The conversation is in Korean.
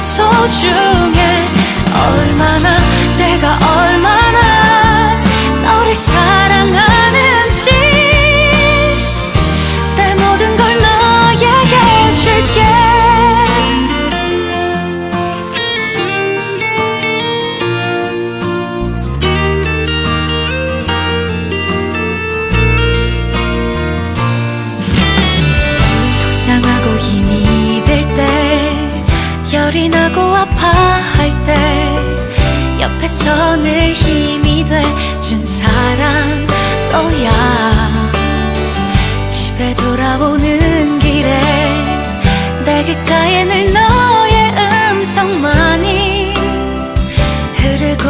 소중해 열이 나고 아파할 때 옆에서 늘 힘이 돼 준 사람 너야. 집에 돌아오는 길에 내 귓가에 늘너